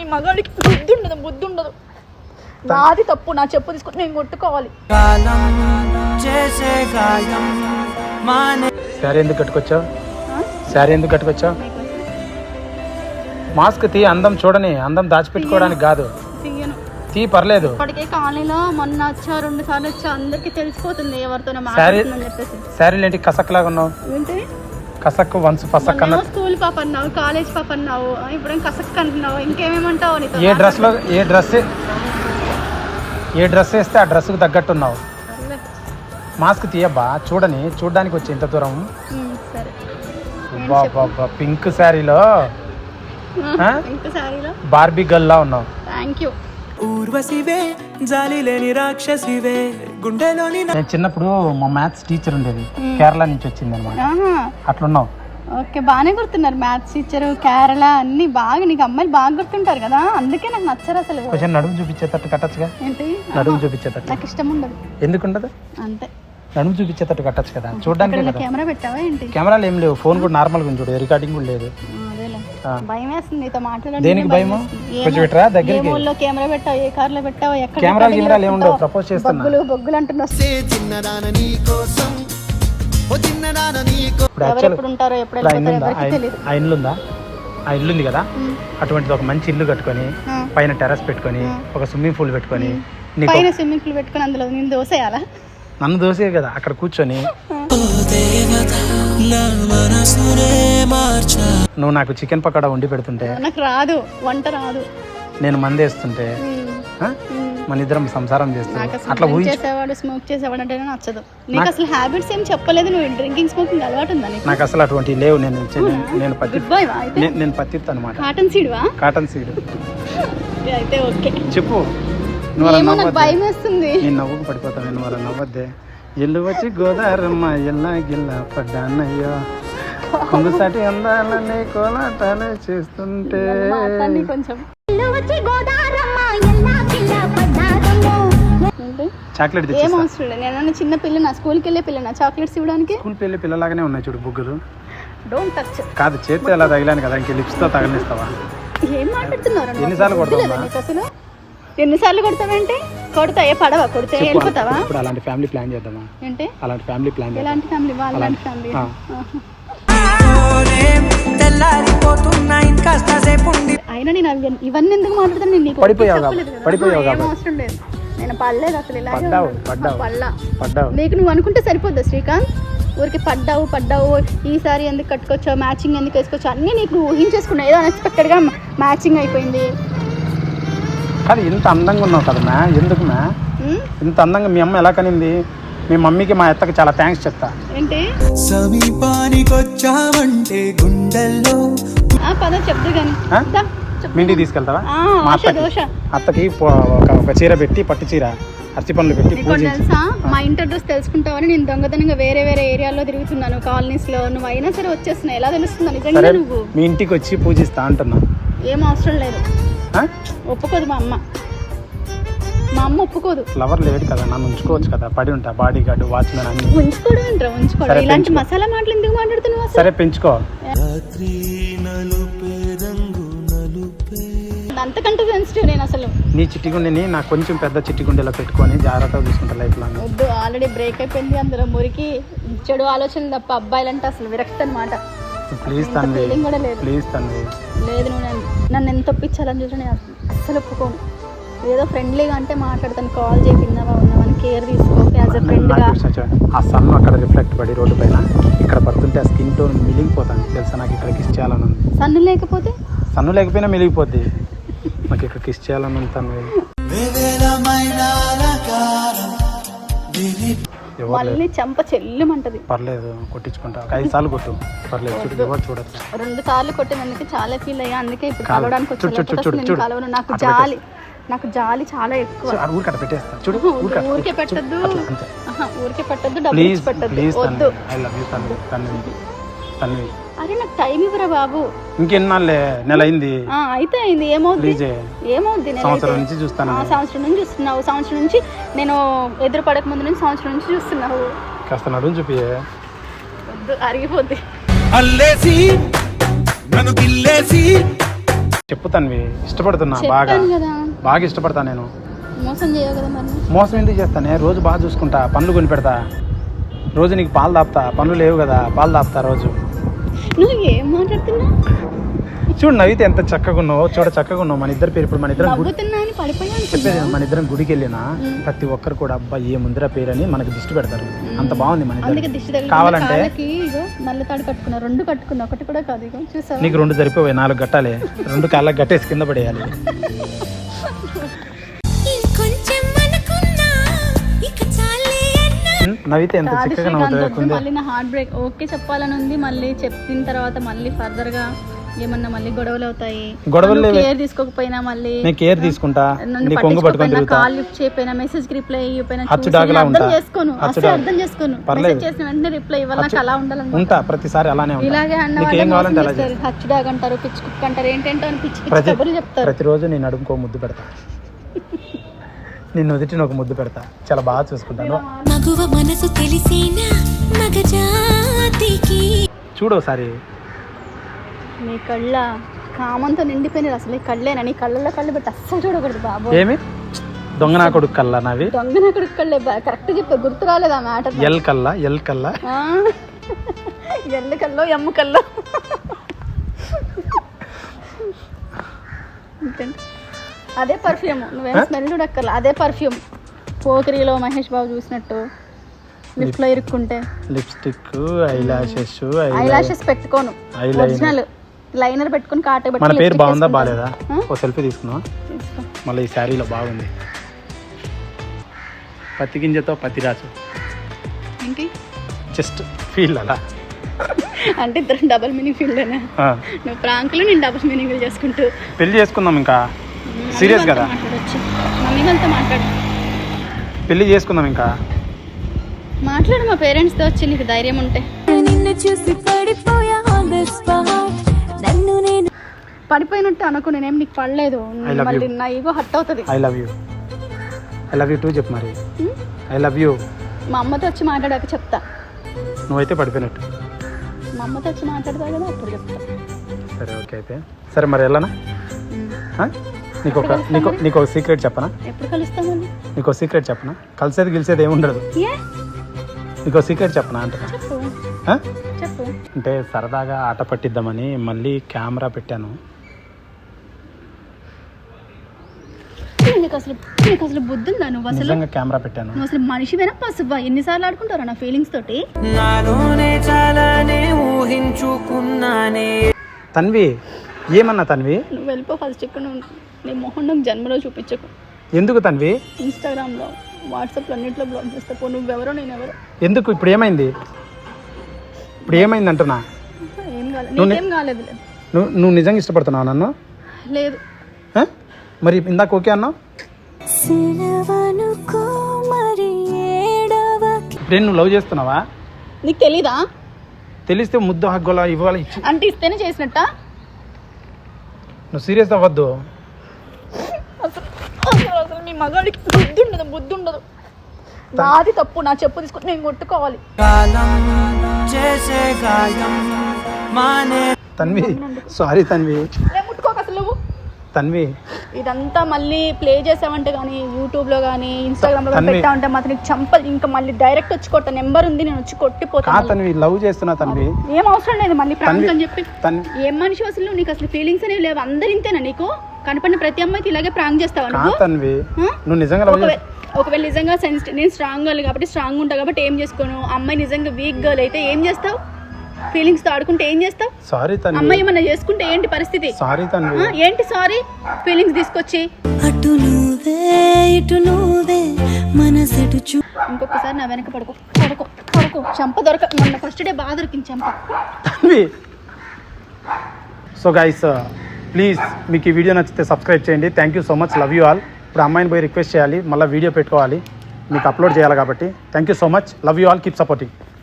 నీ మగాడికి బుద్ధి ఉండదు బుద్ధి ఉండదు. నాది తప్పు నా చెప్పు తీసుకొని నేను కొట్టుకోవాలి. శారీ ఎందుకు కట్టుకొచ్చావు? శారీ ఎందుకు కట్టుకొచ్చావు? మాస్క్ తీ అందం చూడని అందం దాచిపెట్టుకోవడానికి కాదు. తీయను. తీ పర్లేదు. ఇప్పటికే కాలనీలో మొన్న వచ్చా రెండు సార్లు వచ్చా అందరికి తెలిసిపోతుంది ఎవరితోనో శారీ మాట్లాడుతుందని చెప్పేసి. శారీలు ఏంటి? కసక్ లాగా ఉన్నావు? ఏంటి? కసక్ వన్స్ ఫసక్ అన్న మొన్నేమో స్కూల్ పాప అన్నావు కాలేజ్ పాప అన్నావు ఇప్పుడేం కసక్ అంటున్నావు ఇంకేమేమంటావు నీతో? ఏ డ్రెస్లో ఏ డ్రెస్ ఏ డ్రెస్ వేస్తే ఆ డ్రెస్కి తగ్గట్టు ఉన్నావు సర్లే. మాస్క్ తీయబ్బా చూడని చూడడానికి వచ్చి ఇంత దూరం. పింక్ శారీలో? బార్బీ గల్లా ఉన్నావు. థ్యాంక్ యూ ఊర్వశివే జాలి లేని రాక్షసివే గుండెలోని నేను చిన్నప్పుడు మా మ్యాథ్స్ టీచర్ ఉండేది కేరళ నుంచి వచ్చింది అనమాట అట్లున్నావు. ఓకే బాగానే గుర్తున్నారు. మ్యాథ్స్ టీచర్ కేరళ అన్ని బాగా నీకు అమ్మాయిలు బాగా గుర్తుంటారు కదా? అందుకే నాకు నచ్చరు అసలు. కొంచెం నడుము చూపించేటట్టు కట్టచ్చుగా? ఏంటి? నడుము చూపించేటట్టు. నాకు ఇష్టం ఉండదు. ఎందుకు ఉండదు అంతే. నడుము చూపించేటట్టు కట్టచ్చు కదా? చూడడానికే కెమెరా పెట్టావా ఏంటి? కెమెరాలు ఏం లేవు. ఫోన్ కూడా నార్మల్గా ఉంది చూడు రికార్డింగ్ కూడా లేదు. ఆ, అదేలే. ఆ. భయం వేస్తుంది నీతో మాట్లాడండి. దేనికి భయము? కొంచెం ఇట్రా ఏ దగ్గరికి ఊళ్ళో కెమెరా పెట్టావు ఏ కార్లో పెట్టావు ఎక్కడ కెమెరాలు recording కెమెరాలు ఏమి ఉండవు పెట్టుకుంటావు? ప్రపోజ్ చేస్తున్నా. బొగ్గులు బొగ్గులు అంటున్నావు. ఇప్పుడు ఎవరు యాక్చువల్ ఎప్పుడు ఉంటారో ఎప్పుడు ఇప్పుడు ఆ ఇల్లు ఉందా ఆ తెలియదు ఇల్లు- ఉందా కదా? అటువంటిది ఒక మంచి ఇల్లు కట్టుకొని. పైన టెర్రస్ పెట్టుకొని ఒక స్విమ్మింగ్ పూల్ పెట్టుకొని పైన స్విమ్మింగ్ పూల్ పెట్టుకుని అందులో నేను దోసేయాలా? నన్ను దోసే కదా అక్కడ కూర్చొని. నువ్వు నాకు చికెన్ పకోడా వండి పెడుతుంటే నాకు రాదు వంట రాదు. నేను మందేస్తుంటే. మన ఇద్దరం సంసారం చేస్తూ అట్లా చేసేవాడు స్మోక్ చేసేవాడు అంటే నచ్చదు. నీకు అసలు హ్యాబిట్స్ ఏం చెప్పలేదు నువ్వు? డ్రింకింగ్ స్మోకింగ్ అలవాటు ఉందా నీకు? నాకు అసలు అటువంటి లేవు. నేను నేను- నేను పత్తి నేను- నేను పత్తిత్తు అనమాట కాటన్ సీడ్వా కాటన్ సీడ్ అయితే ఓకే చెప్పు. నువ్వు భయం వేస్తుంది నేను నవ్వుకు పడిపోతాను నేను అలా నవ్వద్దే. ఎల్లు వచ్చి గోదారమ్మ ఎల్లా గిల్ల పడ్డానయ్యో కొంగుసాటి అందాలని కోలాటాలే చేస్తుంటే. కొంచెం. చాక్లెట్ ఏం అవసరం లేదు. నేను చిన్న పిల్లనా? స్కూల్కి వెళ్ళే పిల్లనా? చాక్లెట్స్ ఇవ్వడానికి? స్కూల్ పెళ్ళి పిల్లలాగానే ఉన్నాయి చూడు బుగ్గలు. డోంట్ టచ్ కాదు చేతితో ఎలా తగిలాను కదా? ఇంక లిప్స్తో తగలిస్తావా ఏం మాట్లాడుతున్నారు? ఎన్నిసార్లు? నీకు అసలు. ఎన్నిసార్లు కొడతావేంటి? కొడతా ఏ పడవా? కొడితే వెళ్ళిపోతావా? ఇప్పుడు అలాంటి ఫ్యామిలీ ప్లాన్ చేద్దామా? ఏంటి? అలాంటి ఫ్యామిలీ ప్లాన్ ఎలాంటి ఫ్యామిలీ? వాళ్ళంటి ఫ్యామిలీ. తెల్లారిపోతున్నా ఉండి అయినా నేను ఇవన్నీ ఎందుకు మాట్లాడతాను నేను నీకు? పడిపోయావు. పడిపోయావు. అవసరం లేదు. పడలేదు అసలు ఇలాగే పడ్డావు. పడ్డావు. నీకు నువ్వు అనుకుంటే సరిపోద్దా శ్రీకాంత్? ఊరికి పడ్డావు పడ్డావు ఈసారి ఎందుకు కట్టుకొచ్చావు మ్యాచింగ్ ఎందుకు వేసుకొచ్చావు అన్నీ నీకు నువ్వు ఊహించేసుకున్నావు. ఏదో అన్ఎక్స్పెక్టెడ్గా మ్యాచింగ్ అయిపోయింది. కానీ ఇంత అందంగా ఉన్నావు కదా మ్యా ఎందుకు మ్యా? ఉమ్, ఇంత అందంగా మీ అమ్మ ఎలా కనింది? మీ మమ్మీకి మా అత్తకి చాలా థ్యాంక్స్ చెప్తా. ఏంటి? సమీపానికొచ్చావంటే గుండెల్లో ఆ పద చెప్దు కానీ? మీ ఇంటికి తీసుకెళ్తావా? మా అత్తకి. అత్తకి ఒక ఒక చీర పెట్టి పట్టు చీర అరటి పనులు పెట్టి తెలుసా? మా ఇంటి అడ్రస్ తెలుసుకుంటావని నేను దొంగతనంగా వేరే వేరే ఏరియాలో తిరుగుతున్నాను. కాలనీస్లో నువ్వు అయినా సరే వచ్చేస్తున్నావు. ఎలా తెలుస్తుందా నిజంగా నువ్వు? మీ ఇంటికి వచ్చి పూజిస్తా అంటున్నా. ఏం అవసరం లేదు. ఆ? ఒప్పుకోదు మా అమ్మ. మా అమ్మ ఒప్పుకోదు. ఫ్లవర్ లేడు కదా నన్ను ఉంచుకోవచ్చు కదా. పడి ఉంటా బాడీ గార్డు వాచ్మెన్ అన్ని. ఉంచుకోవడం ఏంట్రా ఉంచుకోవడం ఇలాంటి. మసాలా మాటలు ఎందుకు మాట్లాడుతున్నావు సరే పెంచుకో. అంతకంటే సెన్సిటివ్ నేను అసలు. నీ చిట్టిగుండెని నాకు కొంచెం పెద్ద చిట్టిగుండెలో పెట్టుకొని జాగ్రత్తగా చూసుకుంటా లైఫ్ లాంగ్ వద్దు ఆల్రెడీ బ్రేక్ అయిపోయింది అందులో మురికి చెడు ఆలోచనలు తప్ప అబ్బాయిలంటే అసలు విరక్తి అనమాట ప్లీజ్ తన్వి ఫీలింగ్ కూడా లేదు. ప్లీజ్ తన్వి. లేదు నువ్వు నన్ను ఎంత ఒప్పించాలని చూసి నేను అస్సలు ఒప్పుకోను. ఏదో ఫ్రెండ్లీగా అంటే మాట్లాడతాను కాల్ చేయి తిన్నావా ఉన్నావా అని కేర్ తీసుకో యాజ్ అ ఫ్రెండ్గా ఆ సన్ అక్కడ రిఫ్లెక్ట్ పడి రోడ్డు పైన ఇక్కడ పడుతుంటే ఆ స్కిన్ టోన్ మిలిగిపోతాను తెలుసా నాకు ఇక్కడ కిస్ చేయాలని ఉంది. సన్ను లేకపోతే? సన్ను లేకపోయినా మిలిగిపోద్ది నాకు ఇక్కడ కిస్ చేయాలని లేదు మళ్ళీ చెంప చెల్లుమంటది. పర్లేదు కొట్టించుకుంటా. ఒక ఐదు సార్లు కొట్టు. పర్లేదు చూడు ఎవరు చూడదు రెండు సార్లు కొట్టినందుకు చాలా ఫీల్ అయ్యా. అందుకే ఇప్పుడు. కలవడానికి వచ్చి. కలవను. నాకు జాలి. నాకు జాలి చాలా ఎక్కువ. పెట్టేస్తా. చూడు ఊరికి. పెట్టద్దు. ఊరికే పెట్టద్దు డబ్బులు ఇచ్చి పెట్టద్దు. వద్దు. I love you Tanvi. Tanvi. Tanvi. నాకు టైం ఇవ్వరా బాబు? ఇంకెన్నాళ్ళే? నెల అయింది ఆ, అయితే అయింది. ఏమవుద్ది? ఏమవుద్ది? సంవత్సరం నుంచి చూస్తాను ఆ, సంవత్సరం నుంచి చూస్తున్నావు. సంవత్సరం నుంచి నేను ఎదురు పడక ముందు నుంచి సంవత్సరం నుంచి చూస్తున్నావు. కాస్త నడుము చూపియే వద్దు అరిగిపోద్ది. అల్లేసి నన్ను గిల్లేసి. చెప్పుతాను ఇష్టపడుతున్నా బాగా. చెప్పాను కదా. బాగా ఇష్టపడతా నేను. మోసం చేయవు కదా మరి. మోసం ఎందుకు చేస్తానే రోజు బాగా చూసుకుంటా పనులు కొని పెడతా. రోజు నీకు పాలు దాపుతా పనులు లేవు కదా పాలు దాపుతా రోజు. నువ్వు ఏం మాట్లాడుతున్నావు? చూడు నవ్వితే ఎంత చక్కగా ఉన్నావు చూడ చక్కగా ఉన్నావు మన ఇద్దరు పేరు ఇప్పుడు మన ఇద్దరం చెప్పేది మన ఇద్దరం గుడికి వెళ్ళినా ప్రతి ఒక్కరు కూడా అబ్బా ఏ ముందర పేరు అని మనకి దిష్టి పెడతారు. అంత బాగుంది మన ఇద్దరు కావాలంటే నల్ల తాడు కట్టుకున్నా రెండు కట్టుకున్నా ఒకటి కూడా కాదు నీకు రెండు సరిపోయి నాలుగు గట్టాలి రెండు కాళ్ళకి గట్టేసి కింద పడేయాలి. నవ్వితే ఎంత చక్కగా నవ్వుతుంది మళ్ళీ నా హార్ట్ బ్రేక్ ఓకే చెప్పాలని ఉంది. మళ్ళీ చెప్పిన తర్వాత మళ్ళీ ఫర్దర్గా ఏమన్నా మళ్ళీ గొడవలు అవుతాయి. గొడవలు. కేర్ తీసుకోకపోయినా మళ్ళీ నేను కేర్ తీసుకుంటా. నీ కొంగు పట్టుకొని తిరుగుతా. కాల్ లిఫ్ట్ చేయకపోయినా మెసేజ్కి రిప్లై ఇవ్వకపోయినా హచ్చు చూసి డాగ్లా నేను అర్థం ఉంటా. చేసుకోను. అసలు. అర్థం చేసుకోను. మెసేజ్ చేసిన వెంటనే రిప్లై ఇవ్వాలి నాకు అలా ఉండాలని ఉంటా ప్రతిసారి అలానే ఉంటా. ఇలాగే అన్న నీకు ఏం కావాలంటే అలా చేస్తారు హచ్ డాగ్ అంటారు పిచ్చి కుక్క అంటారు ఏంటంటో అని పిచ్చి పిచ్చి కబుర్లు చెప్తారు. ప్రతిరోజు నేను అడుగుకో ముద్దు పెడతా. నిన్ను వదిలిన ఒక ముద్దు పెడతా. చాలా బాగా చూసుకుంటాను. చూడు ఒకసారి. నీ కళ్ళ కామంతో నిండిపోయినారు అసలు కళ్ళేనా? నీ కళ్ళల్లో కళ్ళు పెట్టి అస్సలు చూడకూడదు బాబు. ఏమి? దొంగ నా కొడుకు కల్లా నావి? దొంగ నా కొడుకు కళ్ళే కరెక్ట్ చెప్పే గుర్తు రాలేదు ఆ మ్యాటర్ ఎల్ కల్లా ఎల్ కల్లా ఎల్లు కల్లో ఎమ్ము కల్లో. ఇంకేంటి? అదే పర్ఫ్యూమ్. నువ్వేం స్మెల్ చూడక్కర్లా. అదే పర్ఫ్యూమ్. పోకిరిలో మహేష్ బాబు చూసినట్టు. లిఫ్ట్లో ఇరుక్కుంటే. Lipstick I lashes I lashes పెట్టుకోను. ఒరిజినల్ లైనర్ పెట్టుకుని కాట మన పెట్టుకుని పేరు lipstick బాగుందా? ఆ? ఓ సెల్ఫీ తీసుకున్నావా తీసుకో. మళ్ళీ ఈ శారీలో బాగుంది. పత్తి గింజతో పత్తి రాసు ఏంటి? జస్ట్ ఫీల్ అలా. అంటే ఇద్దరు డబల్ మీనింగ్ ఫీల్డ్. నువ్వు ప్రాంకులు నేను డబుల్ మీనింగ్ చేసుకుంటూ. పెళ్ళి చేసుకుందాం ఇంకా. వాళ్ళతో కదా? మమ్మీ వాళ్ళతో మాట్లాడు. పెళ్ళి చేసుకుందాం ఇంకా? మాట్లాడు మా పేరెంట్స్తో వచ్చి నీకు ధైర్యం ఉంటే. నిన్ను చూసి పడిపోయా. నన్ను నేను పడిపోయినట్టు అనుకో నేనేం నీకు పడలేదు. మళ్ళీ. నా ఈగో హట్ అవుతుంది. I love you I love you too చెప్పు మరి. ఐ లవ్ యూ మా అమ్మతో వచ్చి మాట్లాడాక చెప్తా. నువ్వైతే పడిపోయినట్టు. మా అమ్మతో వచ్చి మాట్లాడతా కదా అప్పుడు చెప్తా. సరే ఓకే అయితే. సరే మరి వెళ్ళనా? నీకు ఒక నీకు నీకు ఒక సీక్రెట్ చెప్పనా? ఎప్పుడు కలుస్తామని నీకు ఒక సీక్రెట్ చెప్పనా? కలిసేది గెలిసేది ఏముండదు. ఏ? నీకు ఒక సీక్రెట్ చెప్పనా చెప్పు? చెప్పు. అంటే సరదాగా ఆట పట్టిద్దామని మళ్ళీ కెమెరా పెట్టాను. నీకు అసలు నీకు అసలు బుద్ధి ఉందా నువ్వు అసలు? నిజంగా కెమెరా పెట్టాను. నువ్వు అసలు మనిషివేనా పసువా ఎన్నిసార్లు ఆడుకుంటారా నా ఫీలింగ్స్ తోటి? నాలోనే చాలానే ఊహించుకున్నానే. తన్వి ఏమన్నా తన్వి? నువ్వు వెళ్ళిపో ఫస్ట్ ఇక్కడ నీ మొహం నాకు జన్మలో చూపించకు. ఎందుకు తన్వి? ఇన్స్టాగ్రామ్లో వాట్సాప్లో అన్నింటిలో బ్లాక్ చేస్తే. పో నువ్వెవరో నేనెవరో. ఎందుకు? ఇప్పుడు ఏమైంది? ఇప్పుడు ఏమైంది అంటున్నా? ఏం కాలేదు నువ్వు నే- నీకేం కాలేదు నువ్వు నువ్వు నిజంగా ఇష్టపడుతున్నావు నన్ను? లేదు. ఆ? మరి ఇందాక ఓకే అన్నావు? సెలవనుకో మరి ఏడవ ఇప్పుడేం నువ్వు లవ్ చేస్తున్నావా? నీకు తెలీదా? తెలిస్తే ముద్దు హగ్గోలా ఇవ్వాలి ఇచ్చి. అంటే ఇస్తేనే చేసినట్ట? నువ్వు సీరియస్ అవ్వద్దు. అసలు అసలు అసలు మీ మగాడికి బుద్ధి ఉండదు బుద్ధి ఉండదు. నాది తప్పు నా చెప్పు తీసుకొని నేను కొట్టుకోవాలి. తన్వి సారీ తన్వి. నేను ముట్టుకోక అసలు నువ్వు? తన్వి ఇదంతా మళ్ళీ ప్లే చేసావంటే కానీ యూట్యూబ్లో కానీ ఇన్స్టాగ్రామ్లో కానీ. పెట్టా ఉంటే మాత్రం నీకు చంపలు ఇంకా మళ్ళీ డైరెక్ట్ వచ్చి కొట్ట నెంబర్ ఉంది నేను వచ్చి కొట్టిపోతాను తన్వి లవ్ చేస్తున్నా తన్వి. ఏం అవసరం లేదు మళ్ళీ ప్రాంక్ తన్వి అని చెప్పి. ఏం మనిషి అసలు? నీకు అసలు ఫీలింగ్స్ అనేవి లేవు. అందరు ఇంతేనా నీకు? కనపడిన ప్రతి అమ్మాయికి ఇలాగే ప్రాంక్ చేస్తావా నువ్వు? నువ్వు నిజంగా ఒకవేళ ఒకవేళ నిజంగా సెన్సిటివ్ నేను స్ట్రాంగ్ గర్ల్ కాబట్టి స్ట్రాంగ్ ఉంటా కాబట్టి ఏం చేసుకోను? అమ్మాయి నిజంగా వీక్ గర్ల్ అయితే ఏం చేస్తావు? ఫీలింగ్స్తో ఆడుకుంటే ఏం చేస్తావు? సారీ తన్వి. అమ్మాయి ఏమన్నా చేసుకుంటే ఏంటి పరిస్థితి? సారీ తన్వి. ఆ, ఏంటి సారీ? ఫీలింగ్స్ తీసుకొచ్చి. అటు నువ్వే ఇటు నువ్వే మనసెటు చూ ఇంకొకసారి నా వెనక పడుకో పడుకో పడుకో. చంప దొరక మొన్న ఫస్ట్ డే బాగా దొరికింది చంప. తన్వి. సో గైస్ ప్లీజ్ మీకు ఈ వీడియో నచ్చితే సబ్స్క్రైబ్ చేయండి. Thank you so much love you all ఇప్పుడు అమ్మాయిని పోయి రిక్వెస్ట్ చేయాలి. మళ్ళీ వీడియో పెట్టుకోవాలి. మీకు అప్లోడ్ చేయాలి కాబట్టి. Thank you so much love you all keep supporting